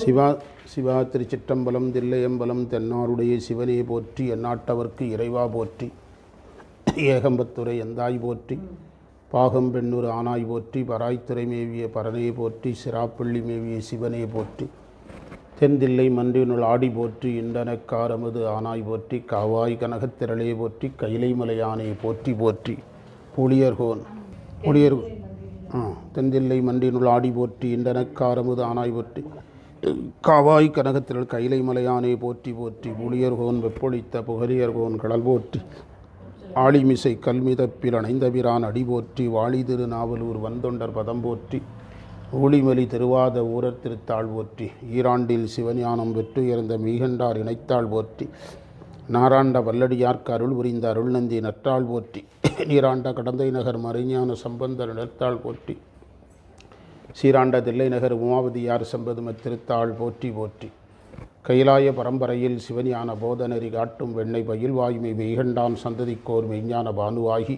சிவா சிவா திருச்சிற்றம்பலம் தில்லையம்பலம் தென்னாருடைய சிவனே போற்றி எந்நாட்டவர்க்கு இறைவா போற்றி. ஏகம்பத்துரை எந்தாய் போற்றி. பாகம் பெண்ணூர் ஆனாய் போற்றி. பராய்த்துறை மேவிய பரனே போற்றி. சிராப்பள்ளி மேவிய சிவனே போற்றி. தென்தில்லை மன்றினுள் ஆடி போற்றி. இண்டனக்காரமது ஆனாய் போற்றி. காவாய் கனகத்திரளே போற்றி. கைலைமலையானே போற்றி போற்றி. புளியர்கோன். புளியர் ஆ தென்தில்லை மன்றினுள் ஆடி போற்றி. இண்டனக்காரமது ஆனாய் போற்றி. காவாய் கனகத்திரள் கைலை மலையானே போற்றி போற்றி புளியர்கோன் வெப்பொழித்த புகழியர்கோன் கடல் போற்றி ஆளிமிசை கல்மிதப்பில் அணைந்தபிரான் அடி போற்றி வாழி திருநாவலூர் வந்தொண்டர் பதம் போற்றி ஊழிமலி திருவாத ஊரர் திருத்தாள் போற்றி ஈராண்டில் சிவஞானம் வெற்றுயர்ந்த மீகண்டார் இணைத்தாள் போற்றி நாராண்ட வல்லடியார்க்கு அருள் புரிந்த அருள்நந்தி நற்றாள் போற்றி நீராண்ட கடந்தை நகர் மறைஞான சம்பந்தர் நிறத்தாள் போற்றி சீராண்ட தில்லை நகர் உமாவதியார் சம்பதும திருத்தாள் போற்றி போற்றி. கைலாய பரம்பரையில் சிவஞான போதனரி காட்டும் வெண்ணை பயில்வாய்மை வெய்கண்டான் சந்ததிக்கோர் மெய்ஞான பானுவாகி.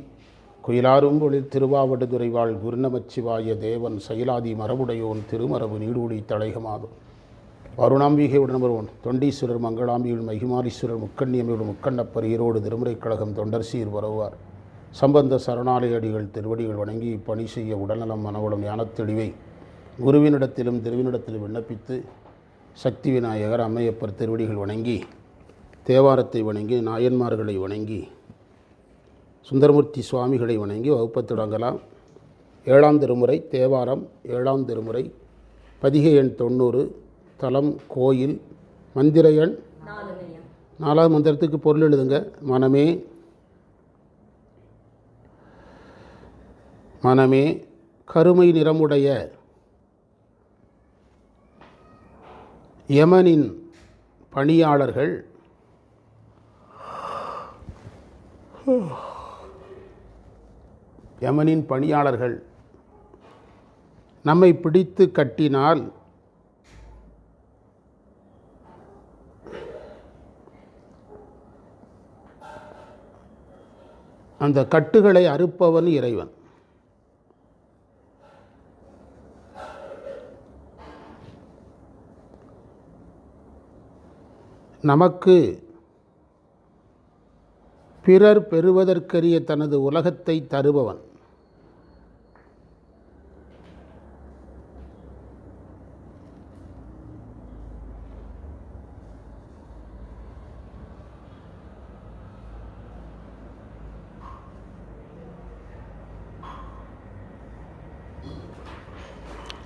குயிலாரும் பொழில் திருவாவடுதுறைவாள் குருநமச்சிவாய தேவன் சைலாதி மரபுடையோன் திருமரபு நீடூடி தழைகமாகும் வருணாம்பிகை உடனபருவன் தொண்டீஸ்வரர் மங்களாம்பியுள் மகிமாரீஸ்வரர் முக்கண்ணியமையுடன் முக்கண்ணப்பர் ஈரோடு திருமுறைக் கழகம் தொண்டர் சீர் வருவார் சம்பந்த சரணாலயடிகள் திருவடிகள் வணங்கி இப்பணி செய்ய உடல்நலம் மனவளம் ஞானத்தெளிவை குருவினிடத்திலும் திருவினிடத்திலும் விண்ணப்பித்து சக்தி விநாயகர் அம்மையப்பர் திருவடிகள் வணங்கி தேவாரத்தை வணங்கி நாயன்மார்களை வணங்கி சுந்தரமூர்த்தி சுவாமிகளை வணங்கி வகுப்பத் தொடங்கலாம். ஏழாம் திருமுறை தேவாரம் ஏழாம் திருமுறை பதிகை எண் தொண்ணூறு தலம் கோயில் மந்திர எண் நாலாவது மந்திரத்துக்கு பொருள் எழுதுங்க. மனமே மனமே கருமை நிறமுடைய யமனின் பணியாளர்கள். யமனின் பணியாளர்கள் நம்மை பிடித்து கட்டினால் அந்த கட்டுகளை அறுப்பவன் இறைவன். நமக்கு பிறர் பெறுவதற்கரிய தனது உலகத்தை தருபவன்.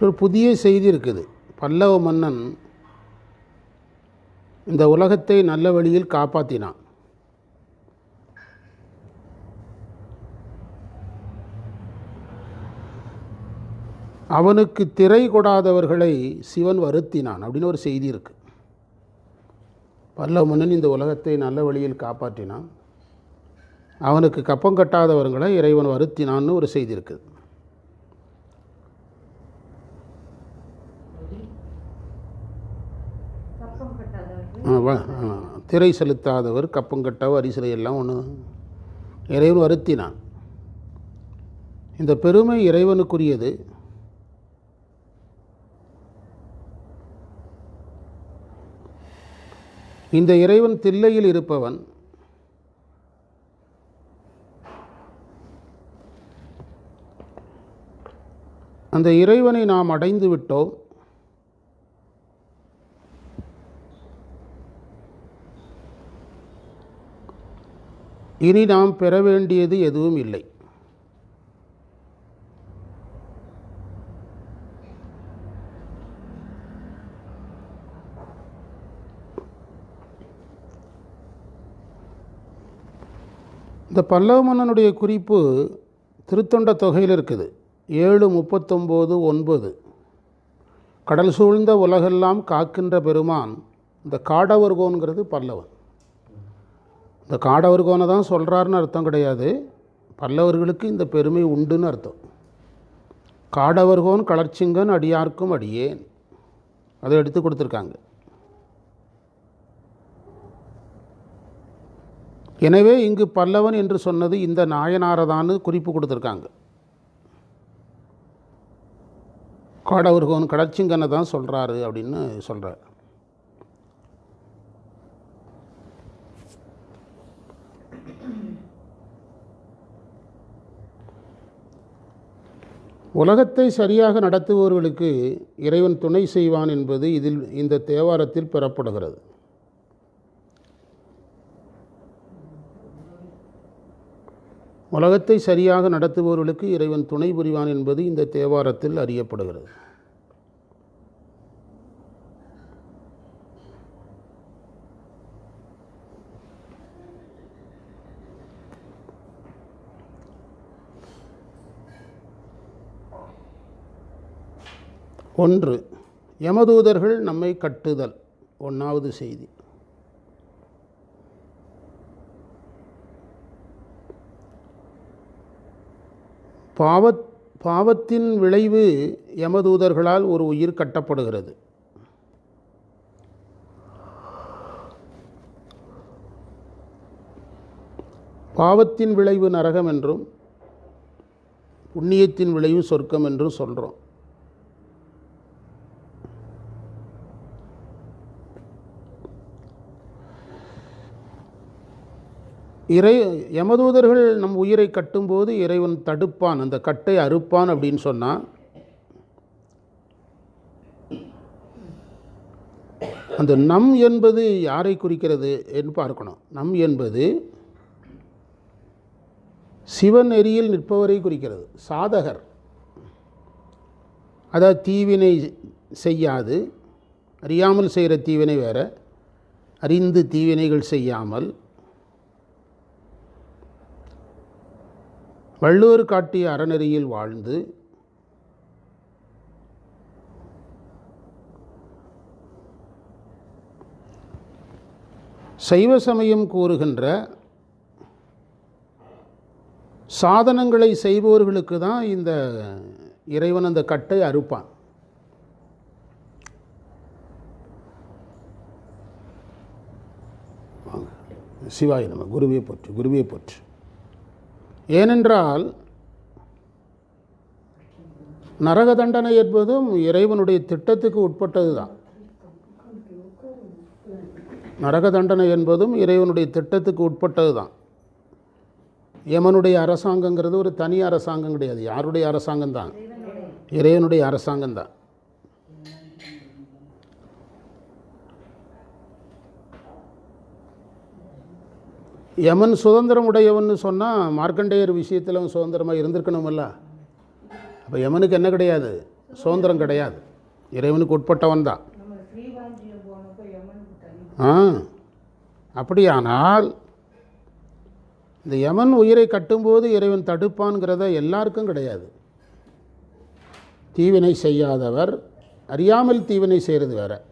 ஒரு புதிய செய்தி இருக்குது. பல்லவ மன்னன் இந்த உலகத்தை நல்ல வழியில் காப்பாற்றினான் அவனுக்கு திரை கொடாதவர்களை சிவன் வருத்தினான் அப்படின்னு ஒரு செய்தி இருக்கு. பல்லவ மன்னன் இந்த உலகத்தை நல்ல வழியில் காப்பாற்றினான். அவனுக்கு கப்பம் கட்டாதவர்களை இறைவன் வருத்தினான்னு ஒரு செய்தி இருக்குது ஆ, வ- ஆ, திரை செலுத்தாதவர் கப்பங்கட்டவர் அரிசிலை எல்லாம் ஒன்று இறைவன் வருத்தினான். இந்த பெருமை இறைவனுக்குரியது. இந்த இறைவன் தில்லையில் இருப்பவன் அந்த இறைவனை நாம் அடைந்து விட்டோம் இனி நாம் பெற வேண்டியது எதுவும் இல்லை. இந்த பல்லவ மன்னனுடைய குறிப்பு திருத்தொண்ட தொகையில் இருக்குது. ஏழு முப்பத்தொம்போது ஒன்பது. கடல் சூழ்ந்த உலகெல்லாம் காக்கின்ற பெருமான் இந்த காடவர்கோன்கிறது பல்லவன். இந்த காடவர்கோனை தான் சொல்கிறாருன்னு அர்த்தம் கிடையாது. பல்லவர்களுக்கு இந்த பெருமை உண்டுன்னு அர்த்தம். காடவர்கோன் கலர்ச்சிங்கன் அடியார்க்கும் அடியேன். அதை எடுத்து கொடுத்துருக்காங்க. எனவே இங்கு பல்லவன் என்று சொன்னது இந்த நாயனாரதான்னு குறிப்பு கொடுத்துருக்காங்க. காடவர்கோன் கடச்சிங்கனை தான் சொல்கிறாரு அப்படின்னு சொல்கிறார் உலகத்தை சரியாக நடத்துபவர்களுக்கு இறைவன் துணை செய்வான் என்பது இதில் இந்த தேவாரத்தில் பெறப்படுகிறது. உலகத்தை சரியாக நடத்துபவர்களுக்கு இறைவன் துணை புரிவான் என்பது இந்த தேவாரத்தில் அறியப்படுகிறது. ஒன்று யமதூதர்கள் நம்மை கட்டுதல். ஒன்றாவது செய்தி. பாவத் பாவத்தின் விளைவு யமதூதர்களால் ஒரு உயிர் கட்டப்படுகிறது. பாவத்தின் விளைவு நரகம் என்றும் புண்ணியத்தின் விளைவு சொர்க்கம் என்றும் சொல்கிறோம் இறை யமதூதர்கள் நம் உயிரை கட்டும்போது இறைவன் தடுப்பான் அந்த கட்டை அறுப்பான் அப்படின்னு சொன்னால் அந்த நம் என்பது யாரை குறிக்கிறது என்று பார்க்கணும். நம் என்பது சிவன் நெறியில் நிற்பவரை குறிக்கிறது சாதகர். அதாவது தீவினை செய்யாது அறியாமல் செய்கிற தீவினை வேற அறிந்து தீவினைகள் செய்யாமல் வள்ளுவர் காட்டிய அறநெறியில் வாழ்ந்து சைவ சமயம் கூறுகின்ற சாதனங்களை செய்பவர்களுக்கு தான் இந்த இறைவன் அந்த கட்டை அறுப்பான். சிவாய் நம்ம குருவே போற்று குருவே போற்று. ஏனென்றால் நரக தண்டனை என்பதும் இறைவனுடைய திட்டத்துக்கு உட்பட்டது தான் நரக தண்டனை என்பதும் இறைவனுடைய திட்டத்துக்கு உட்பட்டது தான் யமனுடைய அரசாங்கங்கிறது ஒரு தனி அரசாங்கம் கிடையாது. யாருடைய அரசாங்கம் தான் இறைவனுடைய அரசாங்கம் தான் யமன் சுதந்திரம் உடையவன்னு சொன்னால் மார்க்கண்டேயர் விஷயத்தில் அவன் சுதந்திரமாக இருந்திருக்கணுமில்ல. அப்போ யமனுக்கு என்ன கிடையாது? சுதந்திரம் கிடையாது. இறைவனுக்கு உட்பட்டவன் தான். ஆ. அப்படியானால் இந்த யமன் உயிரை கட்டும்போது இறைவன் தடுப்பான்கிறத எல்லாருக்கும் கிடையாது. தீவினை செய்யாதவர் அறியாமல் தீவினை செய்கிறது வேற.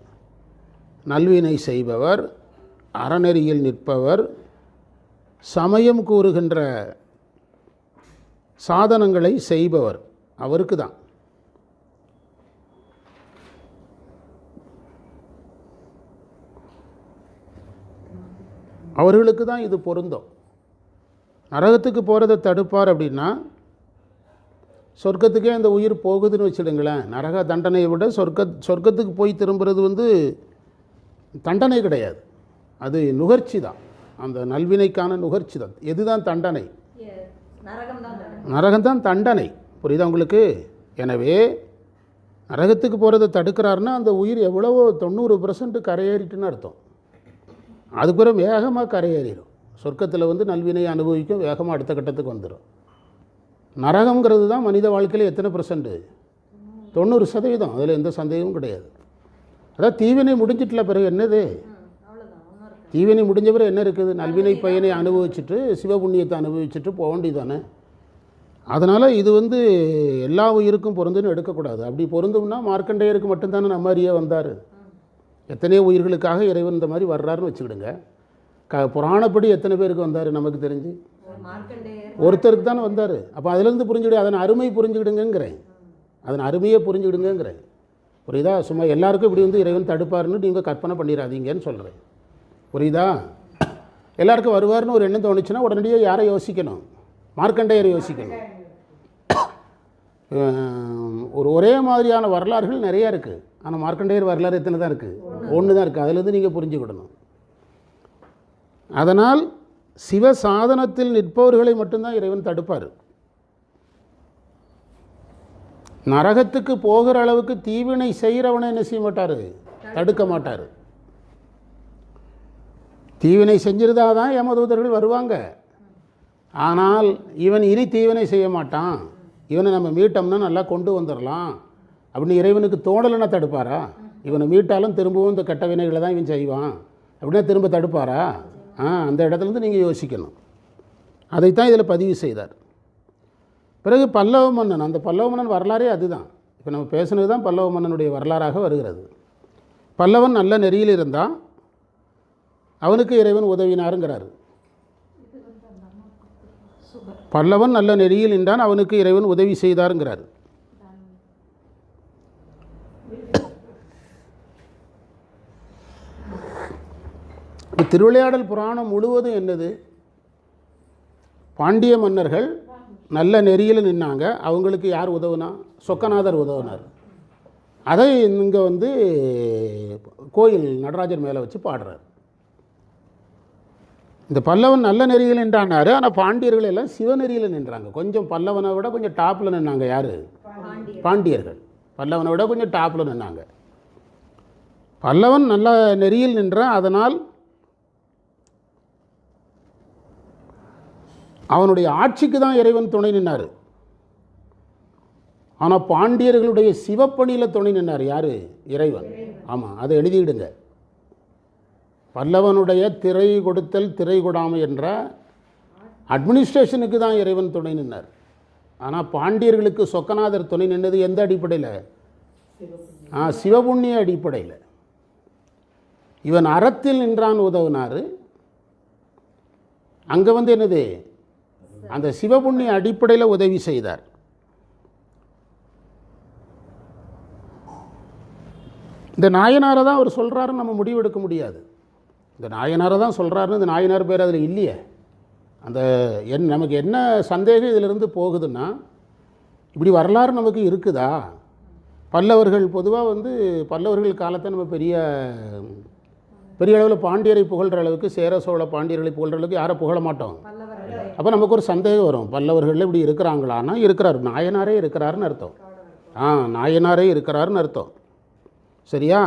நல்வினை செய்பவர் அறநெறியில் நிற்பவர் சமயம் கூறுகின்ற சாதனங்களை செய்பவர் அவருக்கு தான். அவர்களுக்கு தான் இது பொருந்தும். நரகத்துக்கு போகிறத தடுப்பார் அப்படின்னா சொர்க்கத்துக்கே அந்த உயிர் போகுதுன்னு வச்சுடுங்களேன். நரக தண்டனையை விட சொர்க்க சொர்க்கத்துக்கு போய் திரும்புறது வந்து தண்டனை கிடையாது. அது நுகர்ச்சி தான். அந்த நல்வினைக்கான நுகர்ச்சி தான் எதுதான் தண்டனை? நரகம் தான் தண்டனை. நரகம்தான் தண்டனை. புரியுதா உங்களுக்கு? எனவே நரகத்துக்கு போகிறத தடுக்கிறாருன்னா அந்த உயிர் எவ்வளவோ தொண்ணூறு பர்சன்ட் கரையேறிட்டுன்னு அர்த்தம். அதுக்கப்புறம் வேகமாக கரையேறிடும் சொர்க்கத்தில் வந்து நல்வினை அனுபவிக்கும் வேகமாக அடுத்த கட்டத்துக்கு வந்துடும் நரகங்கிறது தான் மனித வாழ்க்கையில் எத்தனை பர்சன்ட் தொண்ணூறு சதவீதம். அதில் எந்த சந்தேகமும் கிடையாது. அதான் தீவினை முடிஞ்சிட்டுல பிறகு என்னது? தீவினை முடிஞ்ச பிறகு என்ன இருக்குது? நல்வினை பயனை அனுபவிச்சுட்டு சிவபுண்ணியத்தை அனுபவிச்சுட்டு போக வேண்டியதானே அதனால் இது வந்து எல்லா உயிருக்கும் பொருந்துன்னு எடுக்கக்கூடாது. அப்படி பொருந்தும்னா மார்க்கண்டேயருக்கு மட்டும்தானே நம்ம அறிய வந்தார். எத்தனையோ உயிர்களுக்காக இறைவன் இந்த மாதிரி வர்றாருன்னு வச்சுக்கிடுங்க. க புராணப்படி எத்தனை பேருக்கு வந்தார் நமக்கு தெரிஞ்சு? ஒருத்தருக்கு தானே வந்தார். அப்போ அதுலேருந்து புரிஞ்சுக்கிடு அதன் அருமை புரிஞ்சுக்கிடுங்கிறேன் அதன் அருமையை புரிஞ்சுக்கிடுங்கிறேன் புரியுதா? சும்மா எல்லாருக்கும் இப்படி வந்து இறைவன் தடுப்பாருன்னு நீங்கள் கற்பனை பண்ணிடாதீங்கன்னு சொல்கிறேன் புரியுதா? எல்லாருக்கும் வருவார்னு ஒரு எண்ணம் தோணுச்சுன்னா உடனடியாக யாரை யோசிக்கணும்? மார்க்கண்டேயரை யோசிக்கணும். ஒரு ஒரே மாதிரியான வரலாறுகள் நிறையா இருக்குது ஆனால் மார்க்கண்டேயர் வரலாறு எத்தனை தான் இருக்குது ஒன்று தான் இருக்குது அதிலேருந்து நீங்கள் புரிஞ்சுக்கிடணும். அதனால் சிவ சாதனத்தில் நிற்பவர்களை மட்டும்தான் இறைவன் தடுப்பார். நரகத்துக்கு போகிற அளவுக்கு தீவினை செய்கிறவனை என்ன செய்ய மாட்டார்? தடுக்க மாட்டார். தீவினை செஞ்சிருந்தா தான் யமதூதர்கள் வருவாங்க. ஆனால் இவன் இனி தீவினை செய்ய மாட்டான். இவனை நம்ம மீட்டோம்னா நல்லா கொண்டு வந்துடலாம் அப்படின்னு இறைவனுக்கு தோணலைன்னா தடுப்பாரா? இவனை மீட்டாலும் திரும்பவும் இந்த கெட்ட வினைகளை தான் இவன் செய்வான். அப்படின்னா திரும்ப தடுப்பாரா? ஆ அந்த இடத்துலேருந்து நீங்கள் யோசிக்கணும். அதைத்தான் இதில் பதிவு செய்தார். பிறகு பல்லவ மன்னன் அந்த பல்லவ மன்னன் வரலாறே அதுதான். இப்போ நம்ம பேசுனது தான் பல்லவ மன்னனுடைய வரலாறாக வருகிறது. பல்லவன் நல்ல நெறியில் இருந்தான். அவனுக்கு இறைவன் உதவினாருங்கிறார். பல்லவன் நல்ல நெறியில் நின்றான் அவனுக்கு இறைவன் உதவி செய்தாருங்கிறார். திருவிளையாடல் புராணம் முழுவதும் என்னது? பாண்டிய மன்னர்கள் நல்ல நெறியில் நின்னாங்க அவங்களுக்கு யார் உதவுனா? சொக்கநாதர் உதவுனார். அதை இங்கே வந்து கோயில் நடராஜர் மேலே வச்சு பாடுறார். இந்த பல்லவன் நல்ல நெறியில் நின்றானாரு. ஆனால் பாண்டியர்கள் எல்லாம் சிவநெறியில் நின்றாங்க. கொஞ்சம் பல்லவனை விட கொஞ்சம் டாப்பில் நின்னாங்க யார்? பாண்டியர் பாண்டியர்கள். பல்லவனை விட கொஞ்சம் டாப்பில் நின்னாங்க. பல்லவன் நல்ல நெறியில் நின்றான். அதனால் அவனுடைய ஆட்சிக்கு தான் இறைவன் துணை நின்னார். ஆனால் பாண்டியர்களுடைய சிவப்பணியில் துணை நின்னார் யார்? இறைவன். ஆமாம் அதை எழுதிடுங்க. பல்லவனுடைய திரை கொடுத்தல் திரை கொடாமை என்ற அட்மினிஸ்ட்ரேஷனுக்கு தான் இறைவன் துணை நின்னார். ஆனால் பாண்டியர்களுக்கு சொக்கநாதர் துணை நின்றது எந்த அடிப்படையில்? ஆ சிவபுண்ணிய அடிப்படையில். இவன் அறத்தில் நின்றான் உதவினார். அங்கே வந்து என்னது? அந்த சிவபுண்ணிய அடிப்படையில் உதவி செய்தார். இந்த நாயனாரை தான் அவர் சொல்கிறாருன்னு நம்ம முடிவெடுக்க முடியாது. இந்த நாயனாரை தான் சொல்கிறாருன்னு இந்த நாயனார் பேர் அதில் இல்லையே. அந்த என் நமக்கு என்ன சந்தேகம் இதிலிருந்து போகுதுன்னா இப்படி வரலாறு நமக்கு இருக்குதா? பல்லவர்கள் பொதுவாக வந்து பல்லவர்கள் காலத்தை நம்ம பெரிய பெரிய அளவில் பாண்டியரை புகழ்கிற அளவுக்கு சேர சோழ பாண்டியர்களை புகழ்கிற அளவுக்கு யாரை புகழ மாட்டோம். அப்போ நமக்கு ஒரு சந்தேகம் வரும். பல்லவர்கள் இப்படி இருக்கிறாங்களான்னா இருக்கிறார். நாயனாரே இருக்கிறாருன்னு அர்த்தம். ஆ நாயனாரே இருக்கிறாருன்னு அர்த்தம். சரியா?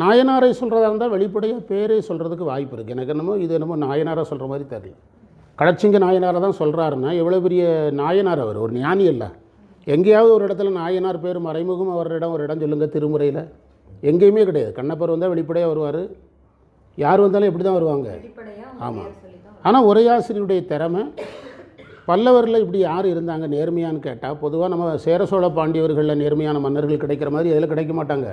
நாயனாரை சொல்கிறதா இருந்தால் வெளிப்படையாக பேரே சொல்கிறதுக்கு வாய்ப்பு இருக்குது எனக்கு என்னமோ இது என்னமோ நாயனாராக சொல்கிற மாதிரி தெரியல. கடச்சிங்க நாயனாரை தான் சொல்கிறாருன்னா எவ்வளோ பெரிய நாயனார் அவர்? ஒரு ஞானி இல்லை. எங்கேயாவது ஒரு இடத்துல நாயனார் பேர் மறைமுகம் அவர் இடம் ஒரு இடம் சொல்லுங்கள் திருமுறையில். எங்கேயுமே கிடையாது. கண்ணப்பர் வந்தால் வெளிப்படையாக வருவார். யார் வந்தாலும் எப்படி தான் வருவாங்க ஆமாம் ஆனால் உரையாசிரியருடைய திறமை பல்லவரில் இப்படி யார் இருந்தாங்க? நேர்மையான்னு கேட்டால் பொதுவாக நம்ம சேர சோழ பாண்டியவர்களில் நேர்மையான மன்னர்கள் கிடைக்கிற மாதிரி அதில் கிடைக்க மாட்டாங்க.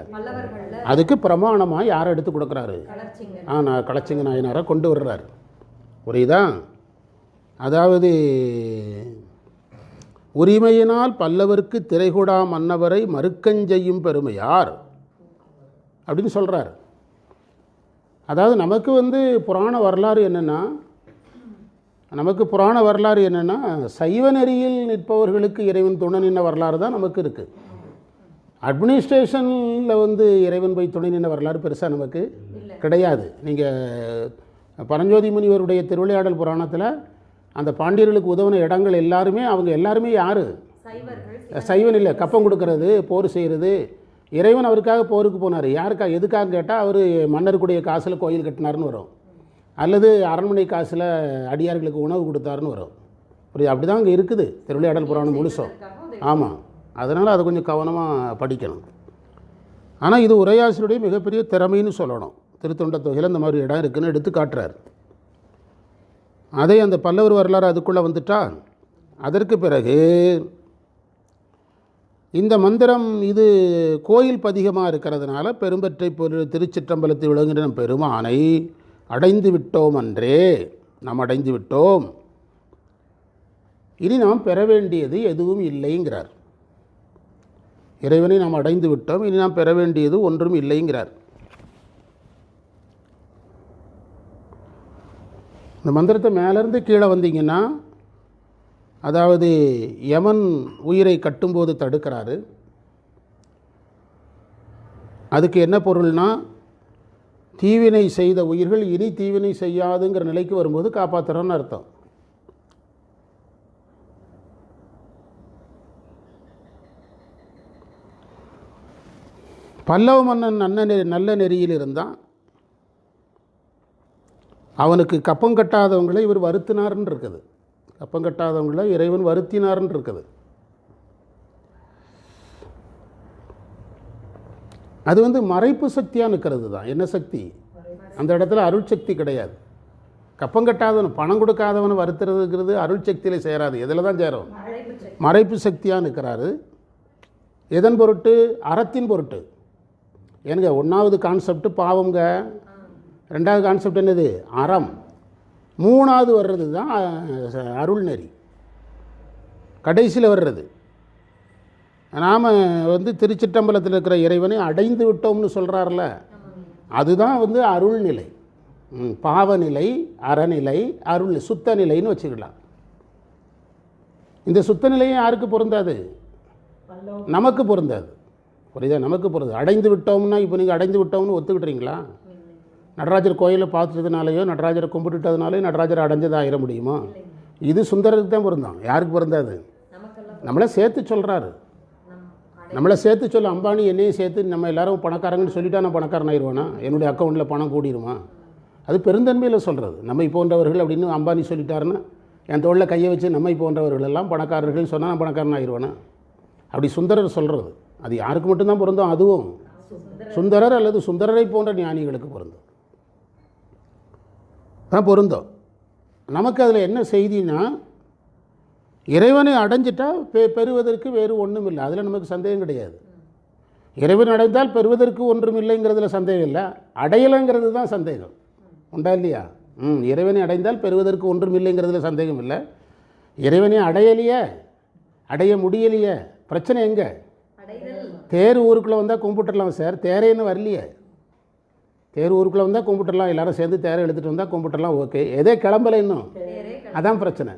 அதுக்கு பிரமாணமாக யாரை எடுத்து கொடுக்குறாரு? ஆ நான் களச்சிங்க நாயனாரை கொண்டு வர்றாரு. புரியுதா? அதாவது உரிமையினால் பல்லவருக்கு திரைகூடா மன்னவரை மறுக்கஞ்செய்யும் பெருமையார் அப்படின்னு சொல்கிறார் அதாவது நமக்கு வந்து புராண வரலாறு என்னென்னா நமக்கு புராண வரலாறு என்னென்னா சைவ நெறியில் நிற்பவர்களுக்கு இறைவன் துணை நின்ற வரலாறு தான் நமக்கு இருக்குது அட்மினிஸ்ட்ரேஷனில் வந்து இறைவன் போய் துணை நின்ற வரலாறு பெருசாக நமக்கு கிடையாது. நீங்கள் பரஞ்சோதி முனிவருடைய திருவிளையாடல் புராணத்தில் அந்த பாண்டியர்களுக்கு உதவின இடங்கள் எல்லாருமே அவங்க எல்லாருமே யார்? சைவன். இல்லை கப்பம் கொடுக்கறது போர் செய்கிறது இறைவன் அவருக்காக போருக்கு போனார். யாருக்கா எதுக்காக கேட்டால் அவர் மன்னருக்குடைய காசில் கோயில் கட்டினார்னு வரும். அல்லது அரண்மனை காசில் அடியார்களுக்கு உணவு கொடுத்தாருன்னு வரும். புரியுது? அப்படி தான் அங்கே இருக்குது. திருவிளையாடல் புராணம் முழுசும் ஆமாம் அதனால் அதை கொஞ்சம் கவனமாக படிக்கணும். ஆனால் இது உரையாசிரியருடைய மிகப்பெரிய திறமைன்னு சொல்லணும். திருத்தொண்ட தொகையில் இந்த மாதிரி இடம் இருக்குன்னு எடுத்து காட்டுறார். அதே அந்த பல்லவர் வரலாறு அதுக்குள்ளே வந்துட்டா? அதற்கு பிறகு இந்த மந்திரம் இது கோயில் பதிகமாக இருக்கிறதுனால பெரும்பற்றை பொரு திருச்சிற்றம்பலத்தில் விளங்குகிற பெருமானை அடைந்து விட்டோம் அன்றே நாம் அடைந்து விட்டோம் இனி நாம் பெற வேண்டியது எதுவும் இல்லைங்கிறார். இறைவனை நாம் அடைந்து விட்டோம் இனி நாம் பெற வேண்டியது ஒன்றும் இல்லைங்கிறார். இந்த மந்திரத்தை மேலேருந்து கீழே வந்தீங்கன்னா அதாவது யமன் உயிரை கட்டும்போது தடுக்கிறாரு. அதுக்கு என்ன பொருள்னா தீவினை செய்த உயிர்கள் இனி தீவினை செய்யாதுங்கிற நிலைக்கு வரும்போது காப்பாற்றுறோன்னு அர்த்தம். பல்லவ மன்னன் நல்ல நல்ல நெறியில் இருந்தான். அவனுக்கு கப்பம் கட்டாதவங்களை இவர் வருத்தினார்ன்னு இருக்குது. கப்பம் கட்டாதவங்களை இறைவன் வருத்தினார்ன்னு இருக்குது. அது வந்து மறைப்பு சக்தியாக நிற்கிறது தான் என்ன சக்தி? அந்த இடத்துல அருள் சக்தி கிடையாது. கப்பம் கட்டாதவன் பணம் கொடுக்காதவன் வருத்துறதுங்கிறது அருள் சக்தியில் சேராது. எதில் தான் சேரும்? மறைப்பு சக்தியாக நிற்கிறாரு. எதன் பொருட்டு? அறத்தின் பொருட்டு. ஏனுங்க ஒன்றாவது கான்செப்ட் பாவங்க ரெண்டாவது கான்செப்ட் என்னது? அறம். மூணாவது வர்றது தான் அருள் நெறி. கடைசியில் வர்றது. நாம் வந்து திருச்சிற்றம்பலத்தில் இருக்கிற இறைவனை அடைந்து விட்டோம்னு சொல்கிறார்ல அதுதான் வந்து அருள்நிலை. பாவநிலை அறநிலை அருள் சுத்த நிலைன்னு வச்சுக்கலாம். இந்த சுத்த நிலையும் யாருக்கு பொருந்தாது? நமக்கு பொருந்தாது. புரியுதா? நமக்கு பொருந்தாது. அடைந்து விட்டோம்னா இப்போ நீங்கள் அடைந்து விட்டோம்னு ஒத்துக்கிட்டீங்களா நடராஜர் கோயிலை பார்த்ததுனாலையோ நடராஜரை கும்பிட்டுட்டதுனாலையோ நடராஜரை அடைஞ்சது ஆயிட முடியுமா இது சுந்தரருக்கு தான் பொருந்தம். யாருக்கு பொருந்தாது? நம்மளை சேர்த்து சொல்கிறாரு நம்மளை சேர்த்து சொல்ல அம்பானி என்னையும் சேர்த்து நம்ம எல்லாரும் பணக்காரங்கன்னு சொல்லிட்டா நான் பணக்காரன் ஆயிடுவானா? என்னுடைய அக்கௌண்ட்டில் பணம் கூடிருமா? அது பெருந்தன்மையில் சொல்கிறது நம்மை போன்றவர்கள் அப்படின்னு அம்பானி சொல்லிட்டாருன்னா என் தோளில் கையை வச்சு நம்மை போன்றவர்கள் எல்லாம் பணக்காரர்கள் சொன்னால் நான் பணக்காரன் ஆயிடுவானா? அப்படி சுந்தரர் சொல்கிறது அது யாருக்கு மட்டும்தான் பொருந்தும் அதுவும். சுந்தரர் அல்லது சுந்தரரை போன்ற ஞானிகளுக்கு பொருந்தும். தான் பொருந்தும். நமக்கு அதில் என்ன செய்தினா இறைவனை அடைஞ்சிட்டா பெ பெறுவதற்கு வேறு ஒன்றும் இல்லை அதில் நமக்கு சந்தேகம் கிடையாது. இறைவன் அடைந்தால் பெறுவதற்கு ஒன்றும் இல்லைங்கிறதுல சந்தேகம் இல்லை. அடையலைங்கிறது தான் சந்தேகம். உண்டா இல்லையா? ம் இறைவனை அடைந்தால் பெறுவதற்கு ஒன்றும் இல்லைங்கிறதுல சந்தேகம் இல்லை. இறைவனை அடையலையே? அடைய முடியலையே? பிரச்சனை எங்கே? தேர் ஊருக்குள்ளே வந்தால் கும்பிட்டுடலாம் சார். தேரே இன்னும் வரலையே. தேர் ஊருக்குள்ளே வந்தால் கும்பிட்டுடலாம் எல்லாரும் சேர்ந்து தேரை எடுத்துகிட்டு வந்தால் கும்பிட்டுடலாம் ஓகே. எதே கிளம்பலை இன்னும். அதான் பிரச்சனை.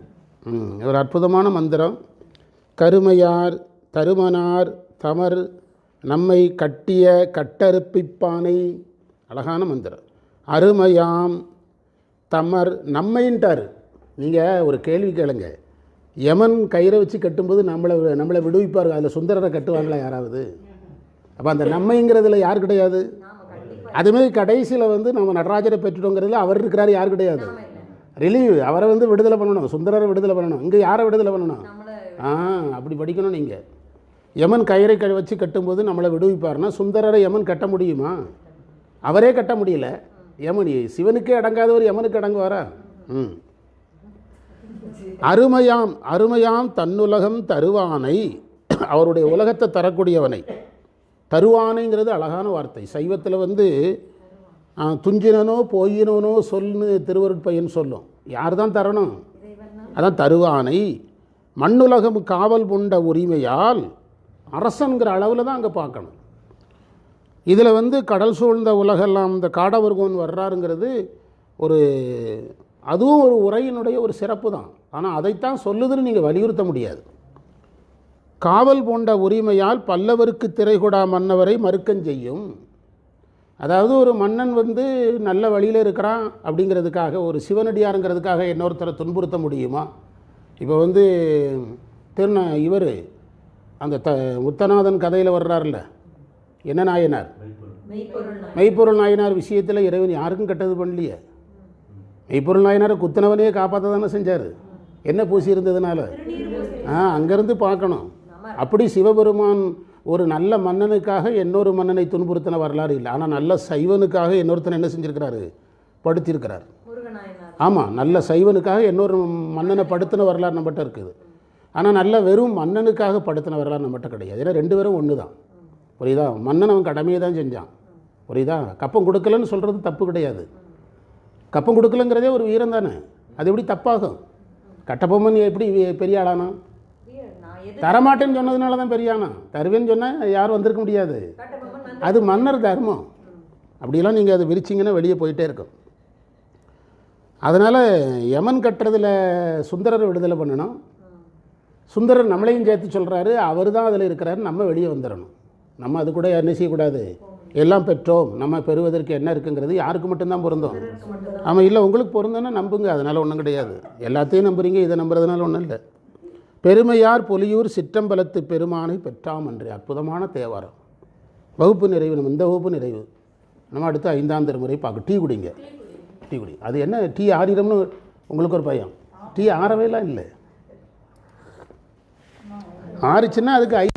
ஒரு அற்புதமான மந்திரம். கருமையார் தருமனார் தமர் நம்மை கட்டிய கட்டறுப்பிப்பானை அழகான மந்திரம். அருமையாம் தமர் நம்மைன்ட்டார் நீங்கள் ஒரு கேள்வி கேளுங்க. யமன் கயிறை வச்சு கட்டும்போது நம்மளை நம்மளை விடுவிப்பார்கள். அதில் சுந்தரரை கட்டுவாங்களா யாராவது? அப்போ அந்த நம்மைங்கிறதுல யார் கிடையாது? அதுமாரி கடைசியில் வந்து நம்ம நடராஜரை பெற்றுட்டோங்கிறதுல அவர் இருக்கிறாரு யார் கிடையாது? ரிலீவ் அவரை வந்து விடுதலை பண்ணணும். சுந்தரரை விடுதலை பண்ணணும். இங்கே யாரை விடுதலை பண்ணணும்? ஆ அப்படி படிக்கணும் நீங்கள் யமன் கயிறை க வச்சு கட்டும்போது நம்மளை விடுவிப்பார்னா சுந்தரரை யமன் கட்ட முடியுமா? அவரே கட்ட முடியல. யமன் சிவனுக்கே அடங்காதவர் யமனுக்கு அடங்குவாரா? ம். அருமையாம் அருமையாம் தன்னுலகம் தருவானை. அவருடைய உலகத்தை தரக்கூடியவனை. தருவானைங்கிறது அழகான வார்த்தை. சைவத்தில் வந்து துஞ்சினனோ போயினனோ சொல்னு திருவருட்பையன் சொல்லும். யார் தான் தரணும்? அதான் தருவானை. மண்ணுலகம் காவல் கொண்ட உரிமையால் அரசன்கிற அளவில் தான் அங்கே பார்க்கணும். இதில் வந்து கடல் சூழ்ந்த உலகெல்லாம் இந்த காடவர்கோன் வர்றாருங்கிறது ஒரு அதுவும் ஒரு உரையினுடைய ஒரு சிறப்பு தான். ஆனால் அதைத்தான் சொல்லுதுன்னு நீங்கள் வலியுறுத்த முடியாது. காவல் போன்ற உரிமையால் பல்லவருக்கு திரைகொடா மன்னவரை மறுக்கஞ்செய்யும். அதாவது ஒரு மன்னன் வந்து நல்ல வழியில் இருக்கிறான் அப்படிங்கிறதுக்காக ஒரு சிவனடியாருங்கிறதுக்காக இன்னொருத்தரை துன்புறுத்த முடியுமா? இப்போ வந்து திருந இவர் அந்த த முத்தநாதன் கதையில் வர்றாருல்ல. என்ன நாயனார்? மெய்ப்பொருள் நாயனார் விஷயத்தில் இறைவன் யாருக்கும் கெட்டது பண்ணலையே. மெய்ப்பொருள் நாயனாரை குத்தனவனையே காப்பாற்ற தானே செஞ்சார். என்ன பூசி இருந்ததுனால? ஆ அங்கேருந்து பார்க்கணும். அப்படி சிவபெருமான் ஒரு நல்ல மன்னனுக்காக இன்னொரு மன்னனை துன்புறுத்தின வரலாறு இல்லை. ஆனால் நல்ல சைவனுக்காக இன்னொருத்தனை என்ன செஞ்சிருக்கிறாரு? படுத்தியிருக்கிறார் ஆமாம் நல்ல சைவனுக்காக இன்னொரு மன்னனை படுத்தின வரலாறு நம்மகிட்ட இருக்குது. ஆனால் நல்ல வெறும் மன்னனுக்காக படுத்தின வரலாறு நம்மகிட்ட கிடையாது. ஏன்னா ரெண்டு பேரும் ஒன்று தான் புரியுதா? மன்னன் அவன் கடமையை தான் செஞ்சான். புரியுதா? கப்பம் கொடுக்கலன்னு சொல்கிறது தப்பு கிடையாது. கப்பம் கொடுக்கலங்கிறதே ஒரு வீரம் தானே. அது எப்படி தப்பாகும்? கட்டபொம்மன் எப்படி பெரிய ஆளானா? தரமாட்டேன்னு சொன்னதுனால தான் பெரிய ஆனா. தருவேன்னு சொன்னால் யாரும் வந்திருக்க முடியாது. அது மன்னர் தர்மம். அப்படிலாம் நீங்கள் அதை விரிச்சிங்கன்னா வெளியே போயிட்டே இருக்கும். அதனால் யமன் கட்டுறதுல சுந்தரரை விடுதலை பண்ணணும். சுந்தரர் நம்மளையும் சேர்த்து சொல்கிறாரு அவர் தான் அதில் இருக்கிறாரு நம்ம வெளியே வந்துடணும். நம்ம அது கூட என்ன செய்யக்கூடாது எல்லாம் பெற்றோம். நம்ம பெறுவதற்கு என்ன இருக்குங்கிறது யாருக்கு மட்டும்தான் பொருந்தும். ஆமாம் இல்லை உங்களுக்கு பொருந்தோன்னா நம்புங்க. அதனால் ஒன்றும் கிடையாது. எல்லாத்தையும் நம்புறீங்க இதை நம்புறதுனால ஒன்றும் இல்லை. பெருமையார் பொலியூர் சிற்றம்பலத்து பெருமானை பெற்றாம் என்று அற்புதமான தேவாரம். வகுப்பு நிறைவு நம்ம இந்த வகுப்பு நிறைவு. நம்ம அடுத்து ஐந்தாம் திருமுறை பார்க்க. டீ குடிங்க. டீ குடி. அது என்ன? டீ ஆறிடம்னு உங்களுக்கு ஒரு பயம். டீ ஆறவேலாம் இல்லை. ஆறுச்சுன்னா அதுக்கு ஐ